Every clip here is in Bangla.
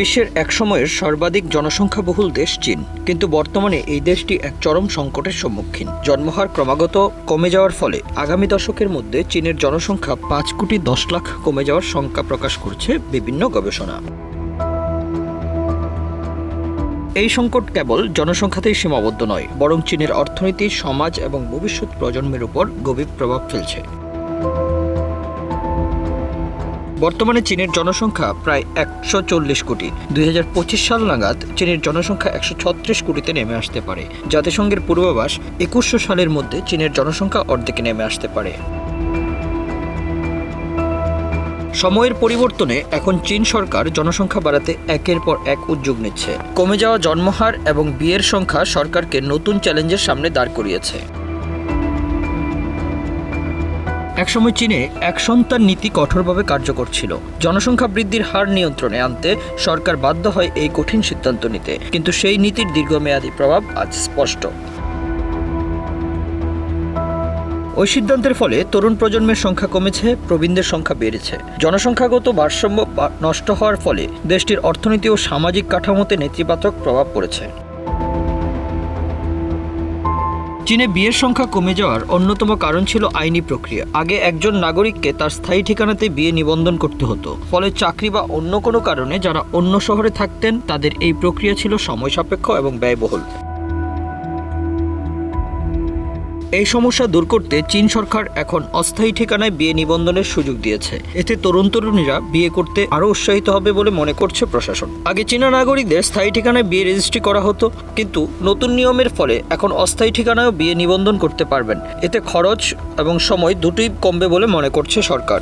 বিশ্বের এক সময়ের সর্বাধিক জনসংখ্যাবহুল দেশ চীন। কিন্তু বর্তমানে এই দেশটি এক চরম সংকটের সম্মুখীন। জন্মহার ক্রমাগত কমে যাওয়ার ফলে আগামী দশকের মধ্যে চীনের জনসংখ্যা পাঁচ কোটি দশ লাখ কমে যাওয়ার শঙ্কা প্রকাশ করছে বিভিন্ন গবেষণা। এই সংকট কেবল জনসংখ্যাতেই সীমাবদ্ধ নয়, বরং চীনের অর্থনীতি, সমাজ এবং ভবিষ্যৎ প্রজন্মের উপর গভীর প্রভাব ফেলছে। বর্তমানে চীনের জনসংখ্যা প্রায় একশো চল্লিশ কোটি। দুই হাজার পঁচিশ সাল নাগাদ চীনের জনসংখ্যা একশো ছত্রিশ কোটিতে নেমে আসতে পারে। জাতিসংঘের পূর্বাভাস একুশশো সালের মধ্যে চীনের জনসংখ্যা অর্ধেকে নেমে আসতে পারে। সময়ের পরিবর্তনে এখন চীন সরকার জনসংখ্যা বাড়াতে একের পর এক উদ্যোগ নিচ্ছে। কমে যাওয়া জন্মহার এবং বিয়ের সংখ্যা সরকারকে নতুন চ্যালেঞ্জের সামনে দাঁড় করিয়েছে। একসময় চীনে এক সন্তান নীতি কঠোরভাবে কার্যকর ছিল। জনসংখ্যা বৃদ্ধির হার নিয়ন্ত্রণে আনতে সরকার বাধ্য হয় এই কঠিন সিদ্ধান্ত নিতে। কিন্তু সেই নীতির দীর্ঘমেয়াদী প্রভাব আজ স্পষ্ট। ওই সিদ্ধান্তের ফলে তরুণ প্রজন্মের সংখ্যা কমেছে, প্রবীণদের সংখ্যা বেড়েছে। জনসংখ্যাগত ভারসাম্য নষ্ট হওয়ার ফলে দেশটির অর্থনীতি ও সামাজিক কাঠামোতে নেতিবাচক প্রভাব পড়েছে। চীনে বিয়ের সংখ্যা কমে যাওয়ার অন্যতম কারণ ছিল আইনি প্রক্রিয়া। আগে একজন নাগরিককে তার স্থায়ী ঠিকানাতে বিয়ে নিবন্ধন করতে হতো। ফলে চাকরি বা অন্য কোনো কারণে যারা অন্য শহরে থাকতেন, তাদের এই প্রক্রিয়া ছিল সময় সাপেক্ষ এবং ব্যয়বহুল। এই সমস্যা দূর করতে চীন সরকার এখন অস্থায়ী ঠিকানায় বিয়ে নিবন্ধনের সুযোগ দিয়েছে। এতে তরুণ তরুণীরা বিয়ে করতে আরও উৎসাহিত হবে বলে মনে করছে প্রশাসন। আগে চীনা নাগরিকদের স্থায়ী ঠিকানায় বিয়ে রেজিস্ট্রি করা হতো, কিন্তু নতুন নিয়মের ফলে এখন অস্থায়ী ঠিকানায়ও বিয়ে নিবন্ধন করতে পারবেন। এতে খরচ এবং সময় দুটোই কমবে বলে মনে করছে সরকার।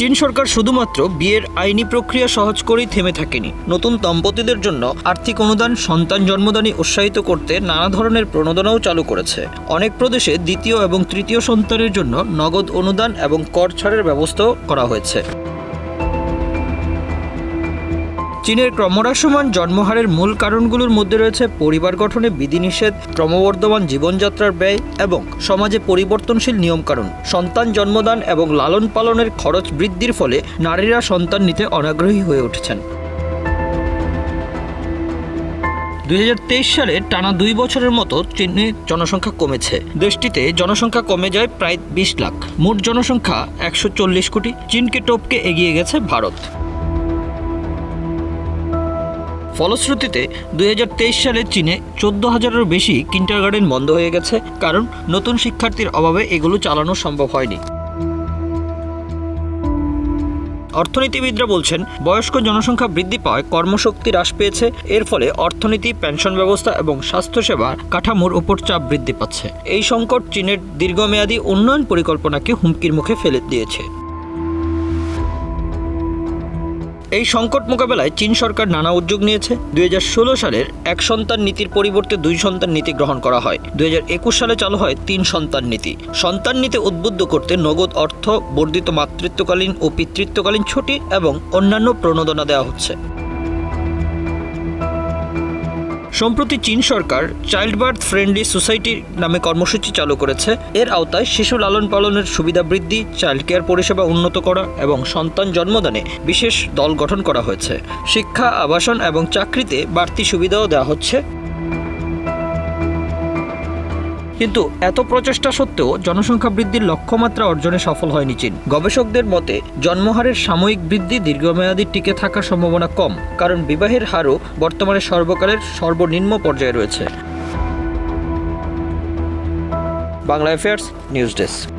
চীন সরকার শুধুমাত্র বিয়ের আইনি প্রক্রিয়া সহজ করেই থেমে থাকেনি। নতুন দম্পতিদের জন্য আর্থিক অনুদান, সন্তান জন্মদানে উৎসাহিত করতে নানা ধরনের প্রণোদনাও চালু করেছে। অনেক প্রদেশে দ্বিতীয় এবং তৃতীয় সন্তানের জন্য নগদ অনুদান এবং কর ছাড়ের ব্যবস্থাও করা হয়েছে। চীনের ক্রমহ্রাসমান জন্মহারের মূল কারণগুলোর মধ্যে রয়েছে পরিবার গঠনে বিধিনিষেধ, ক্রমবর্ধমান জীবনযাত্রার ব্যয় এবং সমাজে পরিবর্তনশীল নিয়মকানুন, সন্তান জন্মদান এবং লালন পালনের খরচ বৃদ্ধির ফলে নারীরা সন্তান নিতে অনাগ্রহী হয়ে উঠেছেন। দুই হাজার তেইশ সালে টানা দুই বছরের মতো চীনে জনসংখ্যা কমেছে। দেশটিতে জনসংখ্যা কমে যায় প্রায় বিশ লাখ। মোট জনসংখ্যা একশো চল্লিশ কোটি। চীনকে টপকে এগিয়ে গেছে ভারত। ফলশ্রুতিতে, দুই হাজার তেইশ সালে চীনে চোদ্দ হাজারেরও বেশি কিন্টারগার্ডেন বন্ধ হয়ে গেছে, কারণ নতুন শিক্ষার্থীর অভাবে এগুলো চালানো সম্ভব হয়নি। অর্থনীতিবিদরা বলছেন, বয়স্ক জনসংখ্যা বৃদ্ধি পাওয়ায় কর্মশক্তি হ্রাস পেয়েছে, এর ফলে অর্থনীতি, পেনশন ব্যবস্থা এবং স্বাস্থ্যসেবা কাঠামোর উপর চাপ বৃদ্ধি পাচ্ছে। এই সংকট চীনের দীর্ঘমেয়াদী উন্নয়ন পরিকল্পনাকে হুমকির মুখে ফেলে দিয়েছে। এই সংকট মোকাবেলায় চীন সরকার নানা উদ্যোগ নিয়েছে। দুই হাজার ষোলো সালের এক সন্তান নীতির পরিবর্তে দুই সন্তান নীতি গ্রহণ করা হয়। দু হাজার একুশ সালে চালু হয় তিন সন্তান নীতি। সন্তান নীতি উদ্বুদ্ধ করতে নগদ অর্থ, বর্ধিত মাতৃত্বকালীন ও পিতৃত্বকালীন ছুটি এবং অন্যান্য প্রণোদনা দেওয়া হচ্ছে। সম্প্রতি চীন সরকার চাইল্ড বার্থ ফ্রেন্ডলি সোসাইটি নামে কর্মসূচি চালু করেছে। এর আওতায় শিশু লালন পালনের সুবিধা বৃদ্ধি, চাইল্ড কেয়ার পরিষেবা উন্নত করা এবং সন্তান জন্মদানে বিশেষ দল গঠন করা হয়েছে। শিক্ষা, আবাসন এবং চাকরিতে বাড়তি সুবিধাও দেওয়া হচ্ছে। কিন্তু এত প্রচেষ্টা সত্ত্বেও জনসংখ্যা বৃদ্ধির লক্ষ্যমাত্রা অর্জনে সফল হয়নি চীন। গবেষকদের মতে, জন্মহারের সাময়িক বৃদ্ধি দীর্ঘমেয়াদী টিকে থাকার সম্ভাবনা কম, কারণ বিবাহের হারও বর্তমানে সর্বকালের সর্বনিম্ন পর্যায়ে রয়েছে। Bangla affairs news desk